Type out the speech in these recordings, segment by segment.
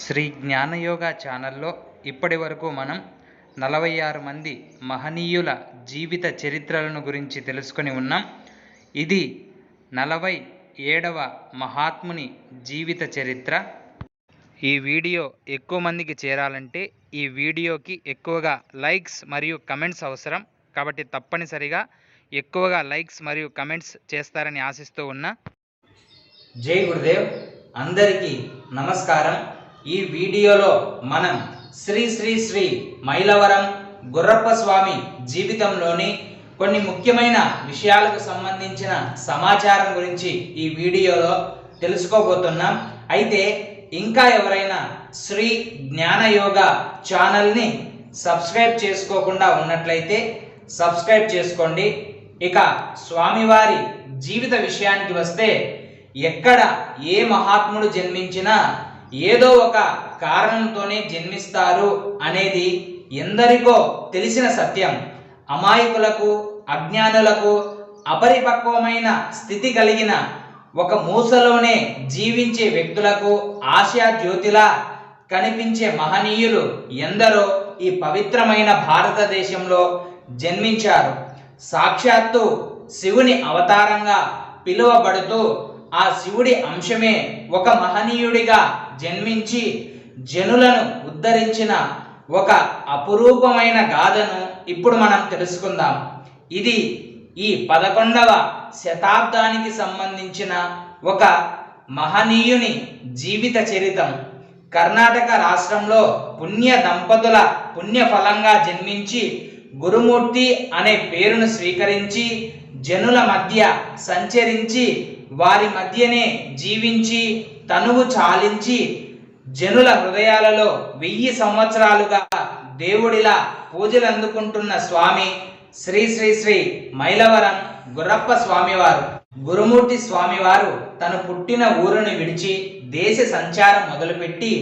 శ్రీ జ్ఞానయోగ ఛానల్లో ఇప్పటి వరకు మనం నలభై ఆరు మంది మహనీయుల జీవిత చరిత్రలను గురించి తెలుసుకొని ఉన్నాం. ఇది నలభై ఏడవ మహాత్ముని జీవిత చరిత్ర. ఈ వీడియో ఎక్కువ మందికి చేరాలంటే ఈ వీడియోకి ఎక్కువగా లైక్స్ మరియు కమెంట్స్ అవసరం. కాబట్టి తప్పనిసరిగా ఎక్కువగా లైక్స్ మరియు కమెంట్స్ చేస్తారని ఆశిస్తూ ఉన్నా. జై గురుదేవ్. అందరికీ నమస్కారం. ఈ వీడియోలో మనం శ్రీ శ్రీ శ్రీ మైలవరం గుర్రప్ప స్వామి జీవితంలోని కొన్ని ముఖ్యమైన విషయాలకు సంబంధించిన సమాచారం గురించి ఈ వీడియోలో తెలుసుకోబోతున్నాం. అయితే ఇంకా ఎవరైనా శ్రీ జ్ఞానయోగ ఛానల్ని సబ్స్క్రైబ్ చేసుకోకుండా ఉన్నట్లయితే సబ్స్క్రైబ్ చేసుకోండి. ఇక స్వామివారి జీవిత విషయానికి వస్తే ఎక్కడ ఏ మహాత్ముడు జన్మించినా ఏదో ఒక కారణంతోనే జన్మిస్తారు అనేది ఎందరికో తెలిసిన సత్యం. అమాయకులకు అజ్ఞానులకు అపరిపక్వమైన స్థితి కలిగిన ఒక మూసలోనే జీవించే వ్యక్తులకు ఆశా జ్యోతిలా కనిపించే మహనీయులు ఎందరో ఈ పవిత్రమైన భారతదేశంలో జన్మించారు. సాక్షాత్తు శివుని అవతారంగా పిలువబడుతూ ఆ శివుడి అంశమే ఒక మహనీయుడిగా జన్మించి జనులను ఉద్ధరించిన ఒక అపురూపమైన గాథను ఇప్పుడు మనం తెలుసుకుందాం. ఇది ఈ పదకొండవ శతాబ్దానికి సంబంధించిన ఒక మహనీయుని జీవిత చరితం. కర్ణాటక రాష్ట్రంలో పుణ్య దంపతుల పుణ్యఫలంగా జన్మించి గురుమూర్తి అనే పేరును స్వీకరించి జనుల మధ్య సంచరించి వారి మధ్యనే జీవించి తనువు చాలించి జనుల హృదయాలలో వెయ్యి సంవత్సరాలుగా దేవుడిలా పూజలు అందుకుంటున్న స్వామి శ్రీ శ్రీ శ్రీ మైలవరం గుర్రప్ప స్వామివారు. గురుమూర్తి స్వామివారు తను పుట్టిన ఊరును విడిచి దేశ సంచారం మొదలుపెట్టి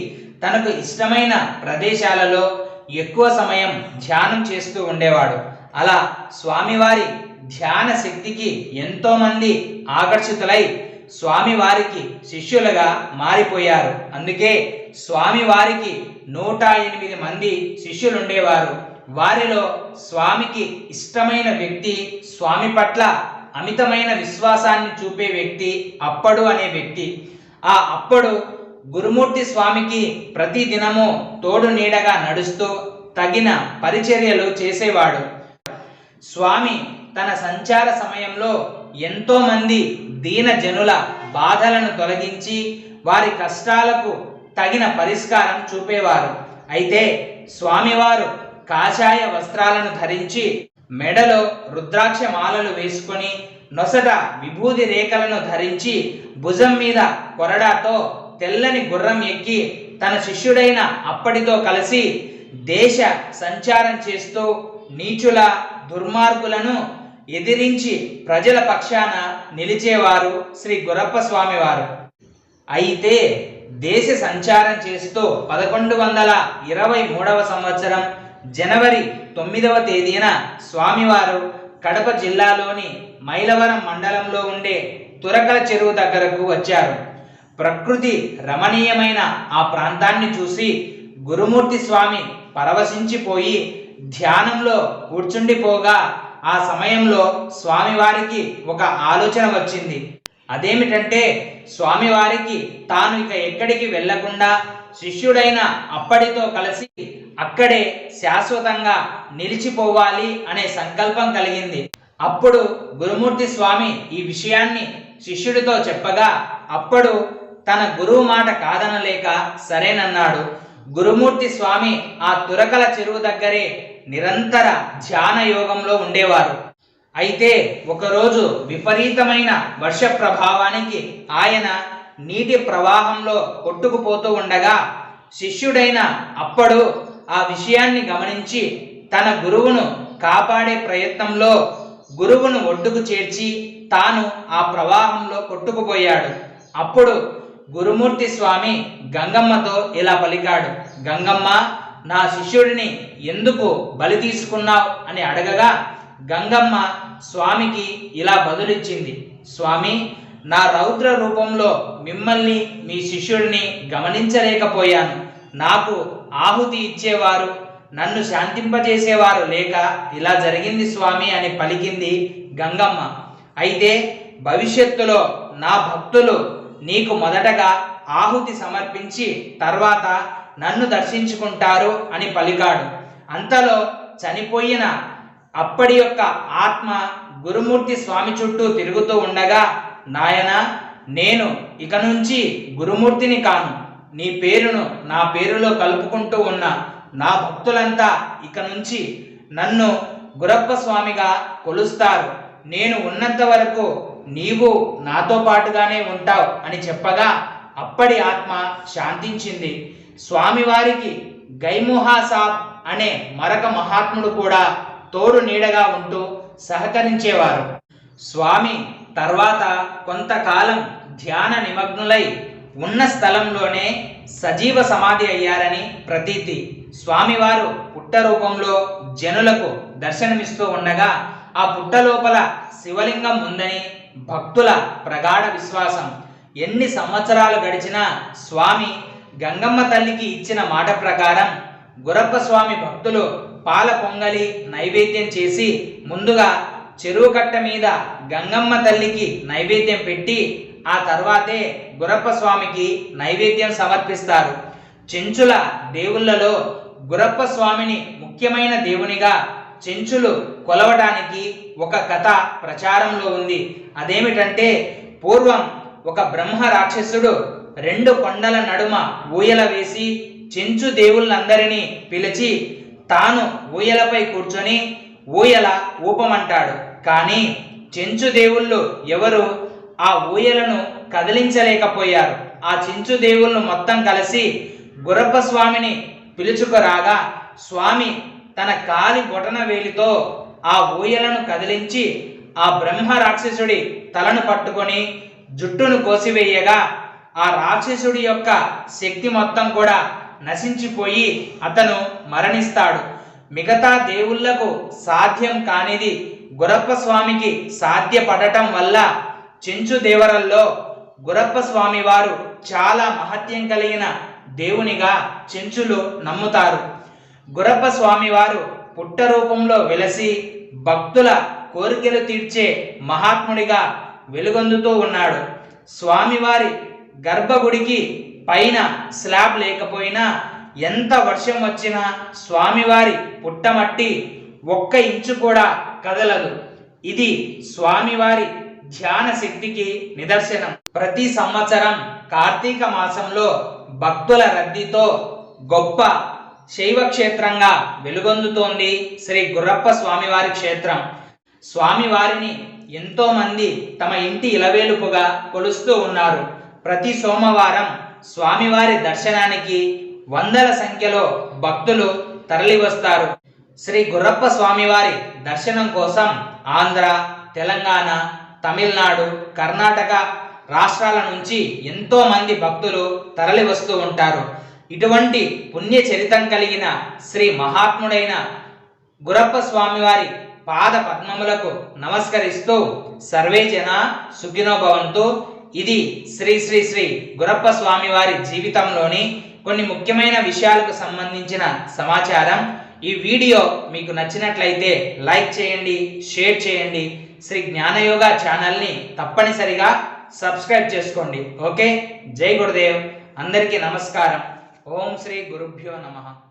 తనకు ఇష్టమైన ప్రదేశాలలో ఎక్కువ సమయం ధ్యానం చేస్తూ ఉండేవాడు. అలా స్వామివారి ధ్యాన శక్తికి ఎంతోమంది ఆకర్షితులై స్వామివారికి శిష్యులుగా మారిపోయారు. అందుకే స్వామివారికి నూట ఎనిమిది మంది శిష్యులు ఉండేవారు వారిలో స్వామికి ఇష్టమైన వ్యక్తి స్వామి పట్ల అమితమైన విశ్వాసాన్ని చూపే వ్యక్తి అప్పడు అనే వ్యక్తి. ఆ అప్పడు గురుమూర్తి స్వామికి ప్రతి దినము తోడు నీడగా నడుస్తూ తగిన పరిచర్యలు చేసేవాడు. స్వామి తన సంచార సమయంలో ఎంతో మంది దీన జనుల బాధలను తొలగించి వారి కష్టాలకు తగిన పరిష్కారం చూపేవారు. అయితే స్వామివారు కాషాయ వస్త్రాలను ధరించి మెడలో రుద్రాక్ష మాలలు వేసుకొని నొసట విభూది రేఖలను ధరించి భుజం మీద కొరడాతో తెల్లని గుర్రం ఎక్కి తన శిష్యుడైన అప్పటితో కలిసి దేశ సంచారం చేస్తూ నీచుల దుర్మార్గులను ఎదిరించి ప్రజల పక్షాన నిలిచేవారు శ్రీ గురప్ప స్వామివారు. అయితే దేశ సంచారం చేస్తూ పదకొండు వందల ఇరవై మూడవ సంవత్సరం జనవరి తొమ్మిదవ తేదీన స్వామివారు కడప జిల్లాలోని మైలవరం మండలంలో ఉండే తురకల చెరువు దగ్గరకు వచ్చారు. ప్రకృతి రమణీయమైన ఆ ప్రాంతాన్ని చూసి గురుమూర్తి స్వామి పరవశించిపోయి ధ్యానంలో కూర్చుండిపోగా ఆ సమయంలో స్వామివారికి ఒక ఆలోచన వచ్చింది. అదేమిటంటే స్వామివారికి తాను ఇక ఎక్కడికి వెళ్ళకుండా శిష్యుడైన అప్పటితో కలిసి అక్కడే శాశ్వతంగా నిలిచిపోవాలి అనే సంకల్పం కలిగింది. అప్పుడు గురుమూర్తి స్వామి ఈ విషయాన్ని శిష్యుడితో చెప్పగా అప్పుడు తన గురువు మాట కాదనలేక సరేనన్నాడు. గురుమూర్తి స్వామి ఆ తురకల చెరువు దగ్గరే నిరంతర ధ్యాన యోగంలో ఉండేవారు. అయితే ఒకరోజు విపరీతమైన వర్ష ప్రభావానికి ఆయన నీటి ప్రవాహంలో కొట్టుకుపోతూ ఉండగా శిష్యుడైన అప్పుడు ఆ విషయాన్ని గమనించి తన గురువును కాపాడే ప్రయత్నంలో గురువును ఒడ్డుకు చేర్చి తాను ఆ ప్రవాహంలో కొట్టుకుపోయాడు. అప్పుడు గురుమూర్తి స్వామి గంగమ్మతో ఇలా పలికాడు గంగమ్మ నా శిష్యుడిని ఎందుకు బలి తీసుకున్నావు అని అడగగా గంగమ్మ స్వామికి ఇలా బదులిచ్చింది. స్వామి నా రౌద్ర రూపంలో మిమ్మల్ని మీ శిష్యుడిని గమనించలేకపోయాను. నాకు ఆహుతి ఇచ్చేవారు నన్ను శాంతింపజేసేవారు లేక ఇలా జరిగింది స్వామి అని పలికింది గంగమ్మ. అయితే భవిష్యత్తులో నా భక్తులు నీకు మొదటగా ఆహుతి సమర్పించి తర్వాత నన్ను దర్శించుకుంటారు అని పలికాడు. అంతలో చనిపోయిన అప్పటి యొక్క ఆత్మ గురుమూర్తి స్వామి చుట్టూ తిరుగుతూ ఉండగా నాయన నేను ఇక నుంచి గురుమూర్తిని కాను. నీ పేరును నా పేరులో కలుపుకుంటూ ఉన్న నా భక్తులంతా ఇక నుంచి నన్ను గురప్ప స్వామిగా కొలుస్తారు. నేను ఉన్నంత వరకు నీవు నాతో పాటుగానే ఉంటావు అని చెప్పగా అప్పటి ఆత్మ శాంతించింది. స్వామివారికి గైముహాసాబ్ అనే మరొక మహాత్ముడు కూడా తోడు నీడగా ఉంటూ సహకరించేవారు. స్వామి తర్వాత కొంతకాలం ధ్యాన నిమగ్నులై ఉన్న స్థలంలోనే సజీవ సమాధి అయ్యారని ప్రతీతి. స్వామివారు పుట్ట రూపంలో జనులకు దర్శనమిస్తూ ఉండగా ఆ పుట్ట లోపల శివలింగం ఉందని భక్తుల ప్రగాఢ విశ్వాసం. ఎన్ని సంవత్సరాలు గడిచినా స్వామి గంగమ్మ తల్లికి ఇచ్చిన మాట ప్రకారం గురప్ప స్వామి భక్తులు పాల పొంగలి నైవేద్యం చేసి ముందుగా చెరువు కట్ట మీద గంగమ్మ తల్లికి నైవేద్యం పెట్టి ఆ తర్వాతే గురప్ప స్వామికి నైవేద్యం సమర్పిస్తారు. చెంచుల దేవుళ్ళలో గురప్ప స్వామిని ముఖ్యమైన దేవునిగా చెంచులు కొలవడానికి ఒక కథ ప్రచారంలో ఉంది. అదేమిటంటే పూర్వం ఒక బ్రహ్మ రాక్షసుడు రెండు కొండల నడుమ ఊయల వేసి చెంచు దేవుళ్ళందరినీ పిలిచి తాను ఊయలపై కూర్చొని ఊయల ఊపమంటాడు. కానీ చెంచు దేవుళ్ళు ఎవరు ఆ ఊయలను కదిలించలేకపోయారు. ఆ చెంచు దేవుళ్ళు మొత్తం కలిసి గురప్ప స్వామిని పిలుచుకురాగా స్వామి తన కాలి బొటన వేలితో ఆ ఊయలను కదిలించి ఆ బ్రహ్మ రాక్షసుడి తలను పట్టుకొని జుట్టును కోసివేయగా ఆ రాక్షసుడి యొక్క శక్తి మొత్తం కూడా నశించిపోయి అతను మరణిస్తాడు. మిగతా దేవుళ్ళకు సాధ్యం కానిది గురప్ప స్వామికి సాధ్యపడటం వల్ల చెంచు దేవరల్లో గురప్ప స్వామి వారు చాలా మహత్యం కలిగిన దేవునిగా చెంచులు నమ్ముతారు. గురప్ప స్వామి వారు పుట్ట రూపంలో వెలసి భక్తుల కోరికలు తీర్చే మహాత్ముడిగా వెలుగొందుతూ ఉన్నాడు. స్వామివారి గర్భగుడికి పైన స్లాబ్ లేకపోయినా ఎంత వర్షం వచ్చినా స్వామివారి పుట్టమట్టి ఒక్క ఇంచు కూడా కదలదు. ఇది స్వామివారి ధ్యాన శక్తికి నిదర్శనం. ప్రతి సంవత్సరం కార్తీక మాసంలో భక్తుల రద్దీతో గొప్ప శైవ క్షేత్రంగా వెలుగొందుతోంది శ్రీ గుర్రప్ప స్వామివారి క్షేత్రం. స్వామివారిని ఎంతోమంది తమ ఇంటి ఇలవేలుపుగా కొలుస్తూ ఉన్నారు. ప్రతి సోమవారం స్వామివారి దర్శనానికి వందల సంఖ్యలో భక్తులు తరలివస్తారు. శ్రీ గుర్రప్ప స్వామివారి దర్శనం కోసం ఆంధ్ర తెలంగాణ తమిళనాడు కర్ణాటక రాష్ట్రాల నుంచి ఎంతో మంది భక్తులు తరలివస్తూ ఉంటారు. ఇటువంటి పుణ్య చరితం కలిగిన శ్రీ మహాత్ముడైన గురప్ప స్వామివారి పాద పద్మములకు నమస్కరిస్తూ సర్వే జన ఇది శ్రీ శ్రీ శ్రీ గురప్ప స్వామివారి జీవితంలోని కొన్ని ముఖ్యమైన విషయాలకు సంబంధించిన సమాచారం. ఈ వీడియో మీకు నచ్చినట్లయితే లైక్ చేయండి షేర్ చేయండి. శ్రీ జ్ఞానయోగ ఛానల్ని తప్పనిసరిగా సబ్స్క్రైబ్ చేసుకోండి. ఓకే? జై గురుదేవ్. అందరికీ నమస్కారం. ఓం శ్రీ గురుభ్యో నమః.